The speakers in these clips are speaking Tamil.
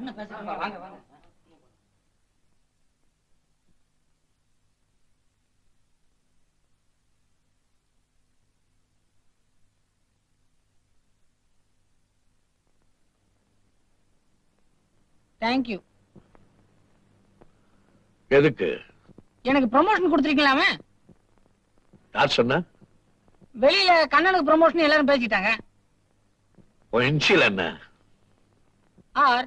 வாங்க வாங்க தேங்க்யூ எதுக்கு? எனக்கு ப்ரொமோஷன் கொடுத்துருக்கலாமே யார் சொன்னா? வெளியில கண்ணனுக்கு ப்ரொமோஷன் எல்லாரும் பேசிட்டாங்க. உன் இன்ஷியல் என்ன? ஆர்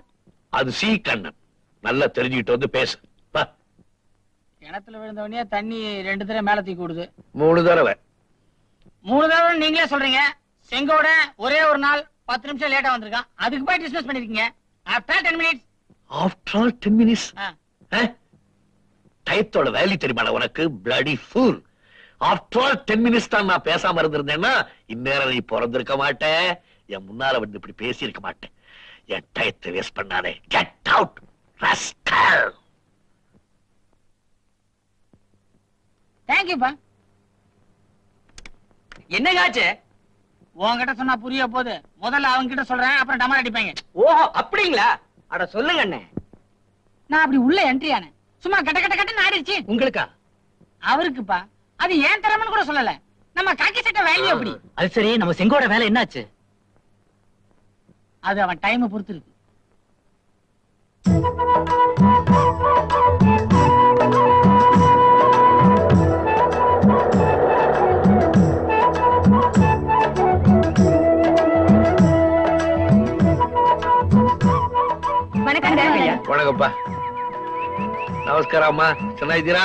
அது சி கண்ணன். நல்லா தெரிஞ்சுக்கிட்டு வந்து பேசு. கிணத்துல விழுந்தவனே தண்ணி ரெண்டு தடவை மேல தூக்கி விடுது. மூணு தடவை. மூணு தடவை நீங்களே சொல்றீங்க. செங்கோட ஒரே ஒரு நாள் பத்து நிமிஷம் லேட்டா வந்திருக்கான். அதுக்கு போய் டிஸ்கஸ் பண்ணிருக்கீங்க. After ten minutes after all ten minutes டயத்தோட value தெரியுமா உனக்கு? Bloody fool after all ten minutes தான் நான் பேசாம இருந்திருந்தேன்னா இந்நேரம் நீ பிறந்திருக்க மாட்டேன் என் முன்னால வந்து இப்படி பேசி இருக்க மாட்டேன் என் டயத்தை வேஸ்ட் பண்ணாதே. கெட் அவுட் ரஸ்கல் தேங்க்யூப்பா என்னங்காச்சு உன்கிட்ட சொன்னா புரிய போகுது. முதல்ல அவங்க கிட்ட சொல்றேன் அப்புறம் டமார் அடிப்பாங்க. ஓஹோ அப்படிங்களா? அட சொல்லுங்க அண்ணே. நான் அப்படி உள்ள என்ட்ரி ஆனேன். சும்மா கட்ட கட்ட கட்ட ஆடிடுச்சு உங்களுக்கா? அவருக்குப்பா. அது ஏன் திறமைன்னு கூட சொல்லல. நம்ம காக்கி சட்ட வேல்யூ அப்படி. அது சரி நம்ம செங்கோட வேலை என்னாச்சு? அது அவன் டைம் பொறுத்து இருக்கு வணக்கம்ப்பா நமஸ்காரம் அம்மா ಚೆನ್ನಾಗಿದ್ದೀರಾ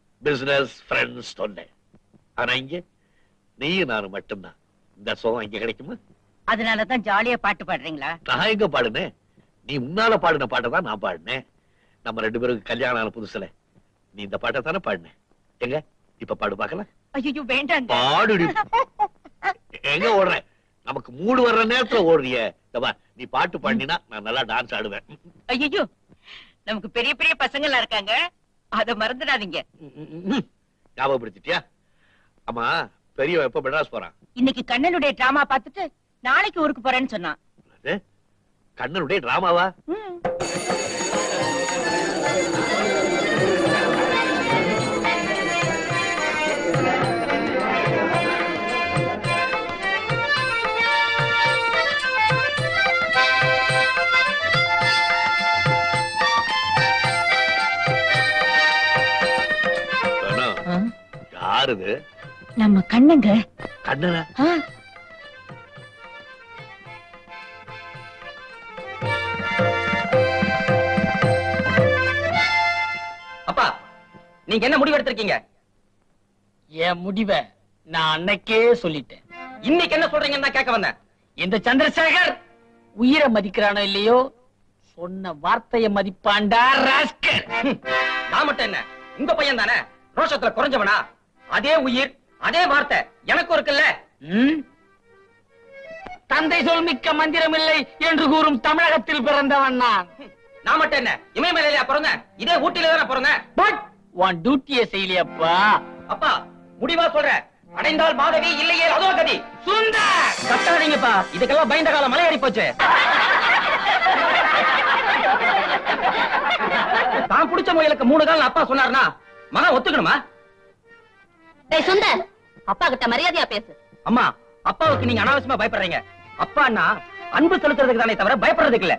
பிசினஸ் ஃப்ரெண்ட்ஸ் சொன்னேன். ஆனா இங்க நீயும் நானும் மட்டும்தான். இந்த சோகம் இங்க கிடைக்குமா? அதனாலதான் ஜாலியா பாட்டு பாடுறீங்களா? நான் எங்க பாடுனேன் நீ முன்னால பாடின பாட்டை தான் நான் பாடினேன் நம்ம ரெண்டு பேருக்கு கல்யாணம் ஆன புதுசுல. நீ இந்த பாட்டை தானே பாடினேன் எங்க? இப்ப பாடு பார்க்கலாம். ஐயோ வேண்டாங்க. பாடுடி. எங்க ஓடுறேன் நமக்கு மூடு வர்ற நேரத்துல ஓடுறிய. நீ பாட்டு பாடினா நான் நல்லா டான்ஸ் ஆடுவேன். ஐயோ நமக்கு பெரிய பெரிய பசங்க எல்லாம் இருக்காங்க. அத மறந்துடாதீங்க. ஞாபகப்படுத்திட்டியா? ஆமா பெரியவன் எப்ப மெட்ராஸ் போறான்? இன்னைக்கு கண்ணனுடைய டிராமா பார்த்துட்டு நாளைக்கு ஊருக்கு போறேன்னு சொன்னான். கண்ணனுடைய டிராமாவா இது நம்ம கண்ணுங்க. கண்ணனா? அப்பா நீங்க என்ன முடிவு எடுத்திருக்கீங்க? என் முடிவை நான் அன்னைக்கே சொல்லிட்டேன். இன்னைக்கு என்ன சொல்றீங்கன்னு தான் கேட்க வந்தேன். இந்த சந்திரசேகர் உயிரை மதிக்கிறானோ இல்லையோ? சொன்ன வார்த்தைய மதிப்பாண்டா ராஸ்கல். ஹம், நான் மட்டும் என்ன? உங்க பையன் தானே ரோஷத்துல குறைஞ்சவனா? அதே உயிர் அதே வார்த்தை. எனக்கும் இருக்குல்ல? தந்தை சொல் மிக்க மந்திரம் இல்லை என்று கூறும் தமிழகத்தில் பிறந்தவன் நான். நான் மட்டும் என்ன? இமயமலையில பிறந்தேன்? இதே ஊட்டில தானே பிறந்தேன்? பட் உன் டியூட்டியை செய்யலையப்பா அப்பா. முடிவா சொல்றேன் அடைந்தால் மாதவி இல்லையே அதோ கதி சுந்தர்! கட்டாதீங்கப்பா. இதுக்கெல்லாம் பயந்த காலம் மலையேறி போச்சு. தான் பிடிச்ச முயலுக்கு மூணு கால் அப்பா சொன்னாருன்னா மகன் ஒத்துக்கணுமா? டேய் சுந்தர் அப்பா கிட்ட மரியாதையா பேசு. அம்மா அப்பாவுக்கு நீங்க அனாவசியமா பயப்படுறீங்க. அப்பான்னா அன்பு செலுத்துறதுக்கு தானே தவிர பயப்படுறதுக்கு இல்ல.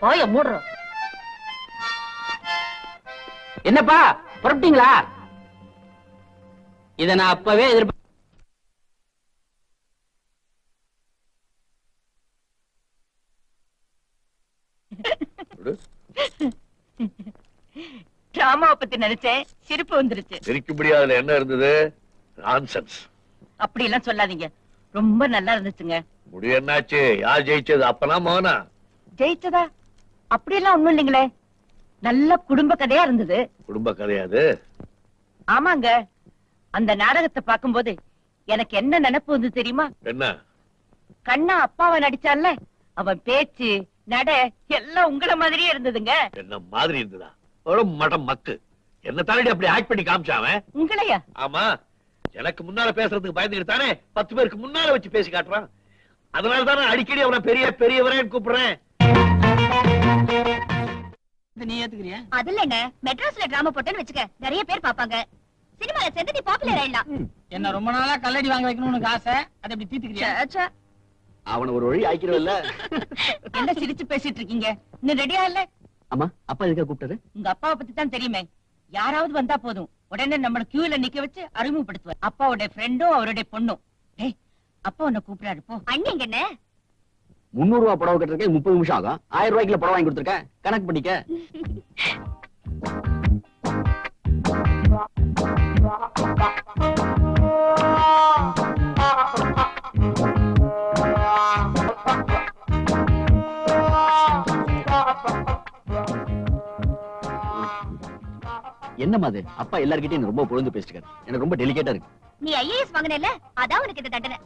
போய மூடுறோம். என்னப்பா புறப்பட்டீங்களா இத நான் அப்பவே எதிர்பார்த்த டிராமாவை பத்தி நினைச்சேன். சிரிப்பு வந்துருச்சு. சிரிக்கும்படியா அதுல என்ன இருந்தது? நான்சென்ஸ் அப்படி எல்லாம் சொல்லாதீங்க. ரொம்ப நல்லா இருந்துச்சுங்க. முடிவு என்னாச்சு? யார் ஜெயிச்சது? அப்பனா மோனா. ஜெயிச்சதா? அப்படியெல்லாம் ஒண்ணும் இல்லைங்களே. நல்ல குடும்ப கதையா இருந்தது. குடும்ப கதையாது ஆமாங்க. அந்த நாடகத்தை பார்க்கும்போது எனக்கு என்ன நினைப்பு வந்து தெரியுமா? என்ன? கண்ணா அப்பாவை நடிச்சான்ல அவன் பேச்சு நட எல்லாம் உங்கள மாதிரியே இருந்ததுங்க. என்ன மாதிரி இருந்ததா? ஒரு மடம் மக்கு. என்ன தாண்டி அப்படி ஆக்ட் பண்ணி காமிச்சாவன் உங்களையா? ஆமா. எனக்கு முன்னால பேசுறதுக்கு பயந்துக்கிட்டு தானே? பத்து பேருக்கு முன்னால வச்சு பேசி காட்டுறான். அதனால தானே அடிக்கடி அவனை பெரிய பெரியவரே கூப்பிடுறேன். நீ ஏத்துக்கிறியா? மெட்ராஸ்ல டிராமா போட்டேன்னு வச்சுக்க. நிறைய பேர் பாப்பாங்க சினிமால சேர்ந்து நீ பாப்புலர் ஆயிடலாம். என்ன ரொம்ப நாளா கல்லடி வாங்க வைக்கணும்னு ஆசை? அதை அப்படி தீத்துக்கிறியா. அவன ஒரு வழி ஆக்கிறவல்ல என்ன சிரிச்சு பேசிட்டு இருக்கீங்க? இன்னும் ரெடியா இல்ல? ஆமா அப்பா எதுக்கா கூப்பிட்டாரு உங்க அப்பாவை பத்தி தான் தெரியுமே. யாராவது வந்தா போதும். உடனே நம்மள கியூல நிக்க வச்சு அறிமுகப்படுத்துவார். அப்பாவோட ஃப்ரெண்டும் அவருடைய பொண்ணும். டேய் அப்பா உன்னை கூப்பிடாரு போ. அண்ணன் என்ன? முன்னூறு ரூபாய் புடவை கட்டுறதுக்கு முப்பது நிமிஷம் ஆகும். ஆயிரம் ரூபாய்க்குள்ள புடவை வாங்கி கொடுத்துருக்கேன் கணக்கு பண்ணிக்க. என்னம்மா அது? அப்பா எல்லார்கிட்டயும் ரொம்ப பொழுது பேசிட்டு எனக்கு ரொம்ப டெலிகேட்டா இருக்கு. நீ ஐஏஎஸ் வாங்கினல அதான் உனக்கு இந்த தண்டனை.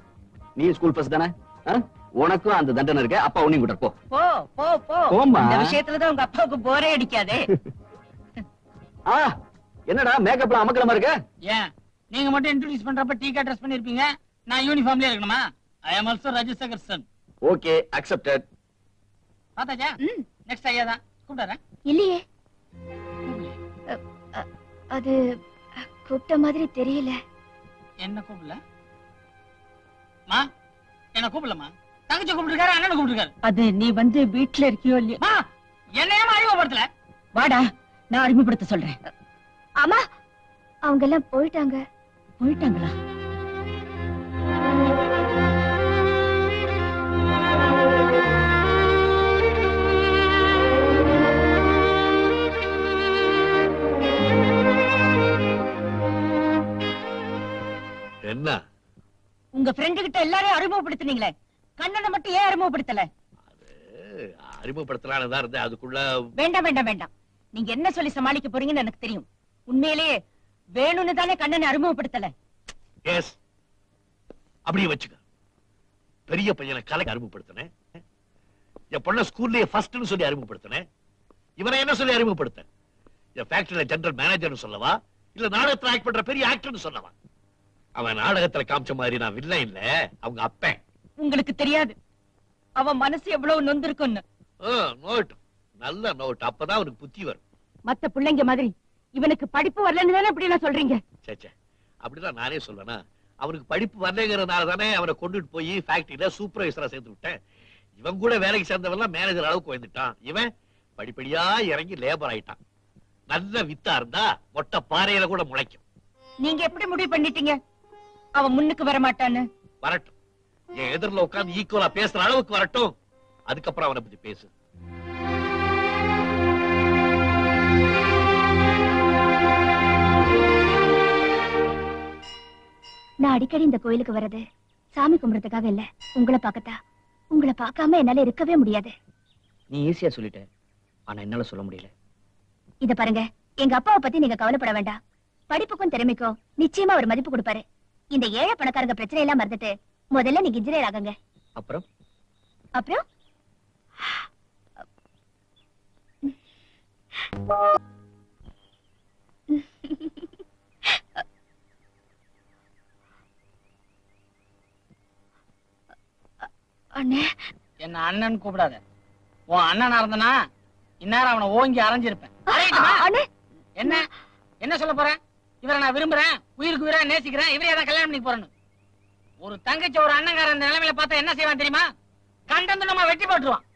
நீ ஸ்கூல் ஃபர்ஸ்ட் தானே? உனக்கும் அந்த தண்டனை இருக்கு. அப்பா உன்னையும் கூட்டார் போ. போ போ போ. போம்மா. இந்த விஷயத்துலதான் உங்க அப்பாவுக்கு போரே அடிக்காதே. ஆ என்னடா மேக்கப்ல அமக்கலமா இருக்க? ஏன்? நீங்க மட்டும் இன்ட்ரோடியூஸ் பண்றப்ப டீ ட்ரெஸ் பண்ணிருப்பீங்க. நான் யூனிஃபார்ம்லயே இருக்கணுமா? I am also registration okay accepted பார்த்தாச்சா? ம். நெக்ஸ்ட் ஐயா தான். கூப்பிடாரன் இல்லையே. அது கூப்பிட்ட மாதிரி தெரியல. என்ன கூப்பிடல? மா என்ன கூப்பிடலமா தங்கச்சி கூப்பிட்டுருக்காரு அண்ணனை கூப்பிட்டுருக்காரு? அது நீ வந்து வீட்டுல இருக்கியோ இல்லையோ? மா என்னையமா அறிமுகப்படுத்தல? வாடா நான் அறிமுகப்படுத்த சொல்றேன். ஆமா அவங்க எல்லாம் போயிட்டாங்க. போயிட்டாங்களா? உங்க ஃப்ரெண்டு கிட்ட எல்லாரையும் அறிமுகப்படுத்துனீங்களே. கண்ணனை மட்டும் ஏன் அறிமுகப்படுத்தல? அறிமுகப்படுத்தலான்னு தான் இருந்தேன். அதுக்குள்ள வேண்டாம் வேண்டாம் வேண்டாம். நீங்க என்ன சொல்லி சமாளிக்க போறீங்கன்னு எனக்கு தெரியும். உண்மையிலேயே வேணும்னு தானே கண்ணனை அறிமுகப்படுத்தல. எஸ் அப்படியே வச்சுக்க. பெரிய பையனை கலைக்கு அறிமுகப்படுத்தினேன். என் பொண்ண ஸ்கூல்லயே ஃபர்ஸ்ட்னு சொல்லி அறிமுகப்படுத்தினேன். இவனை என்ன சொல்லி அறிமுகப்படுத்த என் ஃபேக்டரியில ஜெனரல் மேனேஜர்னு சொல்லவா? இல்ல நாடகத்துல ஆக்ட் பண்ற பெரிய ஆக்டர்னு சொல்லவா? அவன் நாடகத்துல காமிச்ச மாதிரி நான் வில்லன் இல்ல. அவங்க அப்பன். உங்களுக்கு தெரியாது. அவன் மனசு எவ்வளவு நொந்திருக்கும்னு நோட் நல்ல நோட் அப்பதான் அவனுக்கு புத்தி வரும். மத்த பிள்ளைங்க மாதிரி. இவனுக்கு படிப்பு வரலன்னு தானே இப்படி எல்லாம் சொல்றீங்க? சே சே அப்படிதான் நானே சொல்றேனா அவனுக்கு படிப்பு வரலைங்கிறதுனால தானே அவனை கொண்டுட்டு போய் ஃபேக்டரியில சூப்பர்வைசரா சேர்த்து விட்டேன். இவன் கூட வேலைக்கு சேர்ந்தவன் மேனேஜர் அளவுக்கு வந்துட்டான் இவன் படிப்படியா இறங்கி லேபர் ஆயிட்டான். நல்ல வித்தா இருந்தா மொட்டை பாறையில கூட முளைக்கும். நீங்க எப்படி முடிவு பண்ணிட்டீங்க? அவன் முன்னுக்கு வர மாட்டான்னு வரட்டும். என் எதிரில உட்கார்ந்து ஈக்குவலா பேசுற அளவுக்கு வரட்டும். அதுக்கப்புறம் அவனை பத்தி பேசு. நான் அடிக்கடி இந்த கோயிலுக்கு வர்றது சாமி கும்பிடுறதுக்காக இல்ல. உங்களை பார்க்கத்தா உங்களை பார்க்காம என்னால இருக்கவே முடியாது. நீ ஈஸியா சொல்லிட்ட. ஆனா என்னால சொல்ல முடியல. இத பாருங்க. எங்க அப்பாவை பத்தி நீங்க கவலைப்பட வேண்டாம். படிப்புக்கும் திறமைக்கும் நிச்சயமா ஒரு மதிப்பு கொடுப்பாரு. இந்த ஏழை பணக்காரங்க பிரச்சனை எல்லாம் மறந்துட்டு முதல்ல நீங்க இன்ஜினியர் ஆகுங்க. அப்புறம்? அப்புறம்? அண்ணே. என்ன அண்ணன் கூப்பிடாத. உன் அண்ணனா இருந்தனா இந்நேரம் அவனை ஓங்கி அரைஞ்சிருப்பேன். என்ன? என்ன சொல்ல போறேன் இவரை நான் விரும்புறேன் உயிருக்கு உயிரா நேசிக்கிறேன் இவரே தான் கல்யாணம் பண்ணி போறேன்னு. ஒரு தங்கச்சி ஒரு அண்ணங்கார இந்த நிலைமையில பார்த்தா என்ன செய்வான் தெரியுமா? கண்டந்துடமா நம்ம வெட்டி போட்டுருவான்.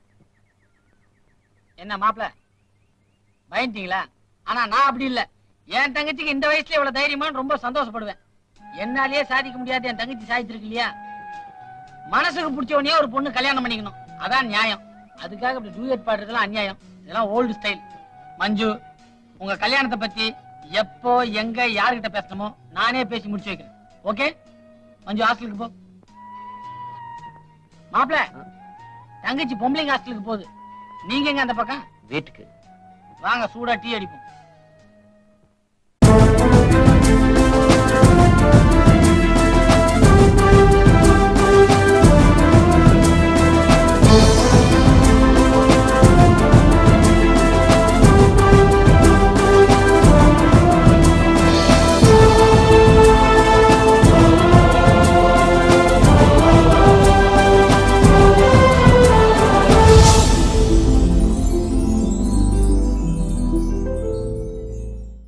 என்ன மாப்பிள பயந்துட்டீங்களா? ஆனா நான் அப்படி இல்ல. என் தங்கச்சிக்கு இந்த வயசுல இவ்வளவு தைரியமான்னு ரொம்ப சந்தோஷப்படுவேன். என்னாலேயே சாதிக்க முடியாது என் தங்கச்சி சாதிச்சிருக்கு இல்லையா? மனசுக்கு பிடிச்சவனையே ஒரு பொண்ணு கல்யாணம் பண்ணிக்கணும். அதான் நியாயம். அதுக்காக இப்படி டூயட் பாடுறதுலாம் அநியாயம். இதெல்லாம் ஓல்டு ஸ்டைல் மஞ்சு உங்க கல்யாணத்தை பத்தி எப்போ எங்க யார்கிட்ட பேசணுமோ நானே பேசி முடிச்சு வைக்கிறேன். ஓகே? மஞ்சு ஹாஸ்டலுக்கு போ. மாப்பிள தங்கச்சி பொம்பளைங்க ஹாஸ்டலுக்கு போகுது. நீங்க எங்க அந்த பக்கம்? வீட்டுக்கு. வாங்க சூடா டீ அடிப்போம்.